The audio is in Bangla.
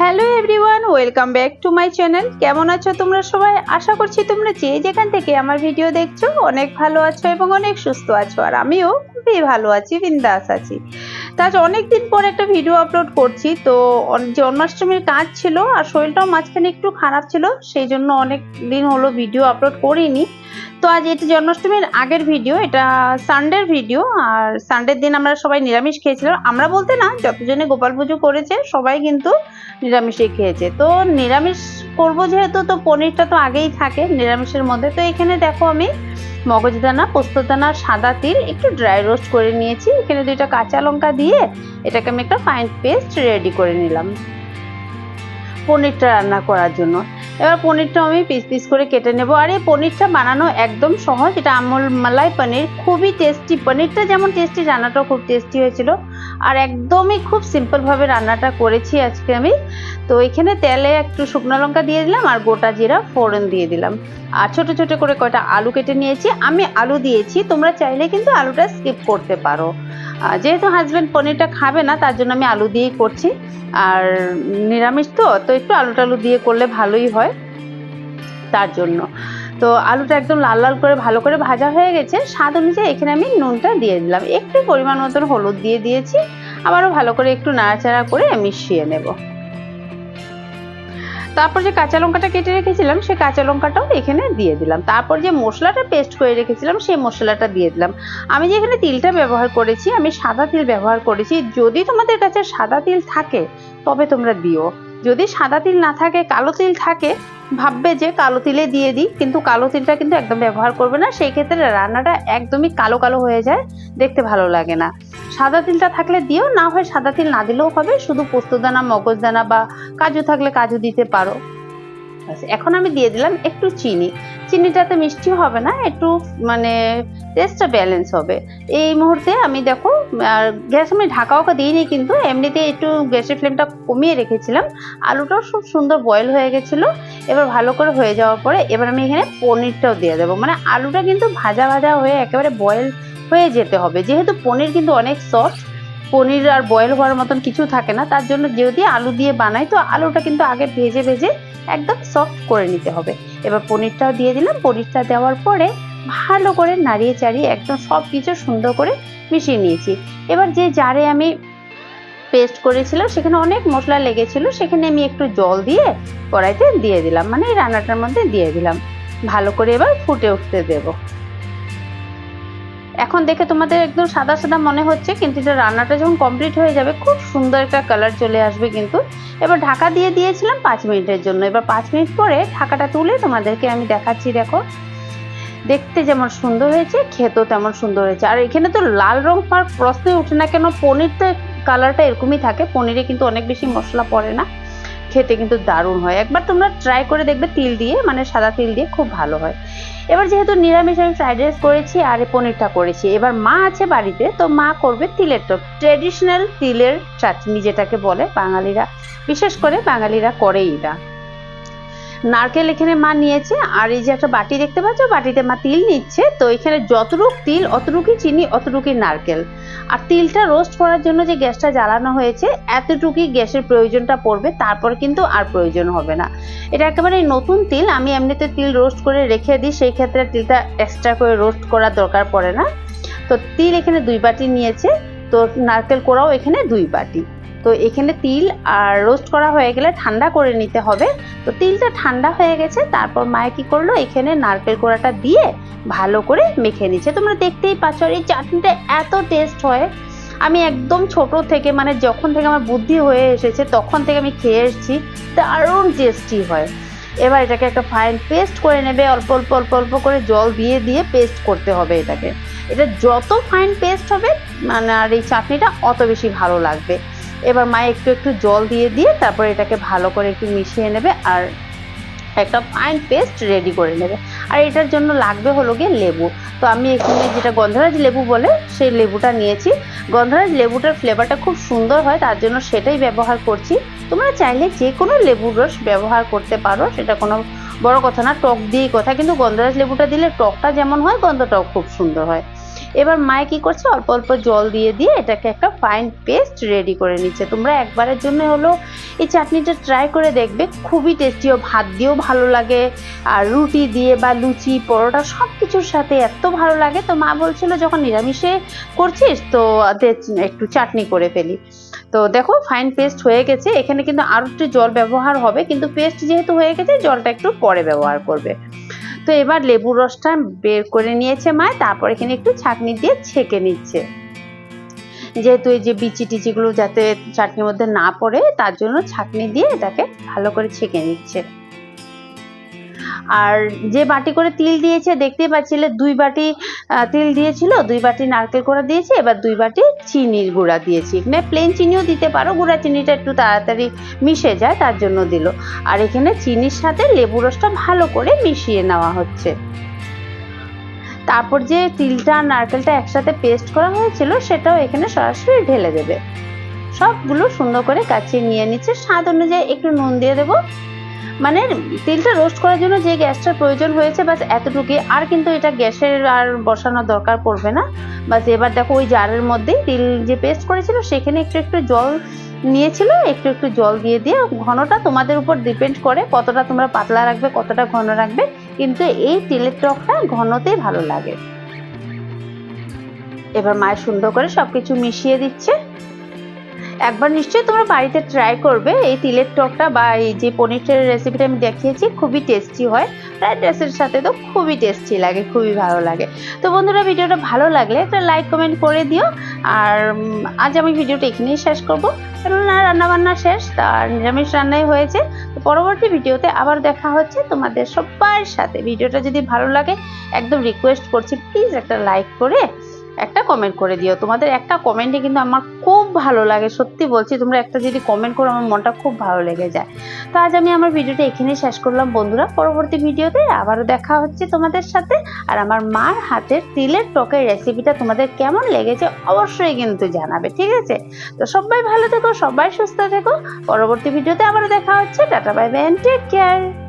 Hello everyone, welcome back to my channel. কেমন আছো তোমরা সবাই? আশা করছি তোমরা যে যেখান থেকে আমার ভিডিও দেখছ, অনেক ভালো আছো এবং অনেক সুস্থ আছো। আর আমিও খুবই ভালো আছি, বিন্দাস আছি। তা আজ অনেক দিন পর একটা ভিডিও আপলোড করছি। তো জন্মাষ্টমীর কাজ ছিল আর শরীরটাও মাঝখানে একটু খারাপ ছিল, সেই জন্য অনেক দিন হলো ভিডিও আপলোড করিনি। তো আজ এটা জন্মাষ্টমীর আগের ভিডিও এটা সানডের ভিডিও আর সানডের দিন আমরা সবাই নিরামিষ খেয়েছিলাম। আমরা বলতে না, যতজনে গোপাল পুজো করেছে, সবাই কিন্তু নিরামিষই খেয়েছে। তো নিরামিষ করব যেহেতু, তো পনিরটা তো আগেই থাকে নিরামিষের মধ্যে। তো এখানে দেখো আমি মগজদানা, পোস্তদানা, সাদা তিল, একটু ড্রাই রোস্ট করে নিয়েছি। এখানে দুইটা কাঁচা লঙ্কা দিয়ে এটাকে আমি একটা ফাইন পেস্ট রেডি করে নিলাম। পনিরটা রান্না করার জন্য। এবার পনিরটা আমি পিস পিস করে কেটে নেব। আর এই পনিরটা বানানো একদম সহজ। এটা আমল মালাই পনির। খুবই টেস্টি পনিরটা। যেমন টেস্টি রান্নাটাও খুব টেস্টি হয়েছিল। আর একদমই খুব সিম্পলভাবে রান্নাটা করেছি আজকে আমি। তো এখানে তেলে একটু শুকনো লঙ্কা দিয়ে দিলাম আর গোটা জিরা ফোড়ন দিয়ে দিলাম। আর ছোট ছোট করে কয়টা আলু কেটে নিয়েছি। আমি আলু দিয়েছি, তোমরা চাইলে কিন্তু আলুটা স্কিপ করতে পারো। যেহেতু হাজব্যান্ড পনিরটা খাবে না, তার জন্য আমি আলু দিয়েই করছি। আর নিরামিষ তো তো একটু আলু টালু দিয়ে করলে ভালোই হয় তার জন্য। তো আলুটা একদম লাল লাল করে ভালো করে ভাজা হয়ে গেছে। স্বাদ অনুযায়ী এখানে আমি নুনটা দিয়ে দিলাম। একটু পরিমাণ মতন হলুদ দিয়ে দিয়েছি। আবারও ভালো করে একটু নাড়াচাড়া করে মিশিয়ে নেব। তারপর যে কাঁচা লঙ্কাটা কেটে রেখেছিলাম সেই কাঁচা লঙ্কাটাও এখানে দিয়ে দিলাম। তারপর যে মশলাটা পেস্ট করে রেখেছিলাম, সেই মশলাটা দিয়ে দিলাম। আমি যে এখানে তিলটা ব্যবহার করেছি, আমি সাদা তিল ব্যবহার করেছি। যদি তোমাদের কাছে সাদা তিল থাকে, তবে তোমরা দিও। যদি সাদা তিল না থাকে, কালো তিল থাকে, ভাববে যে কালো তিলে দিয়ে দিই, কিন্তু কালো তিলটা কিন্তু একদম ব্যবহার করবে না। সেই ক্ষেত্রে রান্নাটা একদমই কালো কালো হয়ে যায়, দেখতে ভালো লাগে না। সাদা তিলটা থাকলে দিও, না হয় সাদা তিল না দিলেও হবে, শুধু পোস্তদানা, মগজদানা বা কাজু থাকলে কাজু দিতে পারো। ব্যাস, এখন আমি দিয়ে দিলাম একটু চিনি। চিনিটাতে মিষ্টি হবে না একটু মানে টেস্টটা ব্যালেন্স হবে। এই মুহূর্তে আমি দেখো আর গ্যাস আমি ঢাকা ওকা দিইনি কিন্তু এমনিতে একটু গ্যাসের ফ্লেমটা কমিয়ে রেখেছিলাম। আলুটাও খুব সুন্দর বয়েল হয়ে গেছিল। এবার ভালো করে হয়ে যাওয়ার পরে এবার আমি এখানে পনিরটাও দিয়ে দেবো। মানে আলুটা কিন্তু ভাজা ভাজা হয়ে একেবারে বয়েল হয়ে যেতে হবে। যেহেতু পনির কিন্তু অনেক সফট পনির আর বয়েল হওয়ার মতন কিছু থাকে না। তার জন্য যদি আলু দিয়ে বানাই, তো আলুটা কিন্তু আগে ভেজে ভেজে একদম সফট করে নিতে হবে। এবার পনিরটাও দিয়ে দিলাম। পনিরটা দেওয়ার পরে ভালো করে নাড়িয়ে চাড়িয়ে একদম সব কিছু সুন্দর করে মিশিয়ে নিয়েছি। এবার যে জারে আমি পেস্ট করেছিলাম, সেখানে অনেক মশলা লেগেছিল, সেখানে আমি একটু জল দিয়ে কড়াইতে দিয়ে দিলাম। মানে এই রান্নাটার মধ্যে দিয়ে দিলাম। ভালো করে এবার ফুটে উঠতে দেবো। এখন দেখে তোমাদের একদম সাদা সাদা মনে হচ্ছে, কিন্তু এটা রান্নাটা যখন কমপ্লিট হয়ে যাবে, খুব সুন্দর একটা কালার চলে আসবে কিন্তু। এবার ঢাকা দিয়ে দিয়েছিলাম পাঁচ মিনিটের জন্য। এবার পাঁচ মিনিট পরে ঢাকাটা তুলে তোমাদেরকে আমি দেখাচ্ছি, দেখো। দেখতে যেমন সুন্দর হয়েছে, খেতেও তেমন সুন্দর হয়েছে। আর এখানে তো লাল রং পাওয়ার প্রশ্নে ওঠে না কেন, পনির তো কালারটা এরকমই থাকে। পনিরে কিন্তু অনেক বেশি মশলা পড়ে না। খেতে কিন্তু দারুণ হয়। একবার তোমরা ট্রাই করে দেখবে, তিল দিয়ে মানে সাদা তিল দিয়ে খুব ভালো হয়। এবার যেহেতু নিরামিষ আমি ফ্রাইড রাইস করেছি আর পনিরটা করেছি, এবার মা আছে বাড়িতে, তো মা করবে তিলের টক ট্রেডিশনাল তিলের চাটনি যেটাকে বলে বাঙালিরা, বিশেষ করে বাঙালিরা করেই এটা। নারকেল এখানে মা নিয়েছে, আর এই যে একটা বাটি দেখতে পাচ্ছ, বাটিতে মা তিল নিচ্ছে, তো এখানে যতটুক তিল, অতটুকুই চিনি, অতটুকুই নারকেল। আর তিলটা রোস্ট করার জন্য যে গ্যাসটা জ্বালানো হয়েছে, এতটুকুই গ্যাসের প্রয়োজনটা পড়বে, তারপর কিন্তু আর প্রয়োজন হবে না। এটা একেবারে নতুন তিল, আমি এমনিতে তিল রোস্ট করে রেখে দিই, সেই ক্ষেত্রে তিলটা এক্সট্রা করে রোস্ট করার দরকার পড়ে না। তো তিল এখানে দুই বাটি নিয়েছে, তো নারকেল কোড়াও এখানে দুই বাটি। তো এখানে তিল আর রোস্ট করা হয়ে গেলে ঠান্ডা করে নিতে হবে। তো তিলটা ঠান্ডা হয়ে গেছে, তারপর মায়ে কি করল? এখানে নারকেল কোড়াটা দিয়ে ভালো করে মেখে নিচ্ছে। তোমরা দেখতেই পাচ্ছ, এই চাটনিটা এত টেস্ট হয়। আমি একদম ছোট থেকে মানে যখন থেকে আমার বুদ্ধি হয়ে এসেছে, তখন থেকে আমি খেয়ে এসেছি, দারুণ টেস্টি হয়। এবার এটাকে একটা ফাইন পেস্ট করে নেবে, অল্প অল্প অল্প অল্প করে জল দিয়ে দিয়ে পেস্ট করতে হবে এটাকে। এটা যত ফাইন পেস্ট হবে মানে আর এই চাটনিটা অত বেশি ভালো লাগবে। এবার মা একটু একটু জল দিয়ে দিয়ে তারপর এটাকে ভালো করে একটু মিশিয়ে নেবে আর একটা ফাইন পেস্ট রেডি করে নেবে। আর এটার জন্য লাগবে হলো গিয়ে লেবু। তো আমি এখানে যেটা গন্ধরাজ লেবু বলে, সেই লেবুটা নিয়েছি। গন্ধরাজ লেবুটার ফ্লেভারটা খুব সুন্দর হয়, তার জন্য সেটাই ব্যবহার করছি। তোমরা চাইলে যে কোনো লেবুর রস ব্যবহার করতে পারো, সেটা কোনো বড় কথা না, টক দিয়েই কথা। কিন্তু গন্ধরাজ লেবুটা দিলে টকটা যেমন হয়, গন্ধটাও খুব সুন্দর হয়। এবার মায়ে কি করছে? অল্প অল্প জল দিয়ে দিয়ে এটাকে একটা ফাইন পেস্ট রেডি করে নিচ্ছে। তোমরা একবারের জন্য হলো এই চাটনিটা ট্রাই করে দেখবে। খুবই টেস্টি ও ভাত দিয়েও ভালো লাগে। আর রুটি দিয়ে বা লুচি, পরোটা সব কিছুর সাথে এত ভালো লাগে। তো মা বলছিল, যখন নিরামিষে করছিস, তো একটু চাটনি করে ফেলি। তো দেখো ফাইন পেস্ট হয়ে গেছে। এখানে কিন্তু আরও একটু জল ব্যবহার হবে। কিন্তু পেস্ট যেহেতু হয়ে গেছে, জলটা একটু পরে ব্যবহার করবে। তো এবার লেবুর রসটা বের করে নিয়েছে মা, তারপর এখানে একটু ছাঁকনি দিয়ে ছেঁকে নিচ্ছে। যেহেতু এই যে বিচি টিচিগুলো যাতে চাটনির মধ্যে না পড়ে, তার জন্য ছাঁকনি দিয়ে এটাকে ভালো করে ছেঁকে নিচ্ছে। আর যে বাটি করে তিল দিয়েছে, দেখতেই পাচ্ছিলে দুই বাটি তিল দিয়েছিল, দুই বাটি নারকেল কোড়া দিয়েছে, এবার দুই বাটি চিনির গুঁড়া দিয়েছি। এখানে প্লেন চিনিও দিতে পারো, গুঁড়া চিনিটা একটু তাড়াতাড়ি মিশে যায়, তার জন্য দিল। আর এখানে চিনির সাথে লেবু রসটা ভালো করে মিশিয়ে নেওয়া হচ্ছে। তারপর যে তিলটা আর নারকেলটা একসাথে পেস্ট করা হয়েছিল, সেটাও এখানে সরাসরি ঢেলে দেবে। সবগুলো সুন্দর করে কাচিয়ে নিয়ে নিচ্ছে। স্বাদ অনুযায়ী একটু নুন দিয়ে দেবো। মানে তিলটা রোস্ট করার জন্য যে গ্যাসটার প্রয়োজন হয়েছে বাস এতটুকুই আর কিন্তু এটা গ্যাসের আর বসানোর দরকার পড়বে না। বাস এবার দেখো ওই জারের মধ্যেই তিল যে পেস্ট করেছিল, সেখানে একটু একটু জল নিয়েছিল, একটু একটু জল দিয়ে দিয়ে ঘনটা তোমাদের উপর ডিপেন্ড করে কতটা তোমরা পাতলা রাখবে, কতটা ঘন রাখবে। কিন্তু এই তিলের টকটা ঘনতেই ভালো লাগে। এবার মায়ের সুন্দর করে সবকিছু মিশিয়ে দিচ্ছে। একবার নিশ্চয়ই তোমরা বাড়িতে ট্রাই করবে। এই তিলের টকটা বা এই যে পনিরের রেসিপিটা আমি দেখিয়েছি, খুবই টেস্টি হয়। ফ্রাইড রাইসের সাথে তো খুবই টেস্টি লাগে, খুবই ভালো লাগে। তো বন্ধুরা, ভিডিওটা ভালো লাগলে একটা লাইক কমেন্ট করে দিও। আর আজ আমি ভিডিওটা এখানেই শেষ করব। রান্না বান্না শেষ তার নিরামিষ রান্নাই হয়েছে। তো পরবর্তী ভিডিওতে আবার দেখা হচ্ছে তোমাদের সবার সাথে। ভিডিওটা যদি ভালো লাগে, একদম রিকোয়েস্ট করছি প্লিজ একটা লাইক করে একটা কমেন্ট করে দিও। তোমাদের একটা কমেন্টে কিন্তু আমার খুব ভালো লাগে, সত্যি বলছি, তোমরা একটা যদি কমেন্ট করো, আমার মনটা খুব ভালো লেগে যায়। তো আজ আমি আমার ভিডিওটা এখানেই শেষ করলাম, বন্ধুরা। পরবর্তী ভিডিওতে আবারও দেখা হচ্ছে তোমাদের সাথে। আর আমার মার হাতের তিলের টকের রেসিপিটা তোমাদের কেমন লেগেছে অবশ্যই কিন্তু জানাবে, ঠিক আছে? তো সবাই ভালো থেকো, সবাই সুস্থ থেকো। পরবর্তী ভিডিওতে আবারও দেখা হচ্ছে। Tata bye bye take care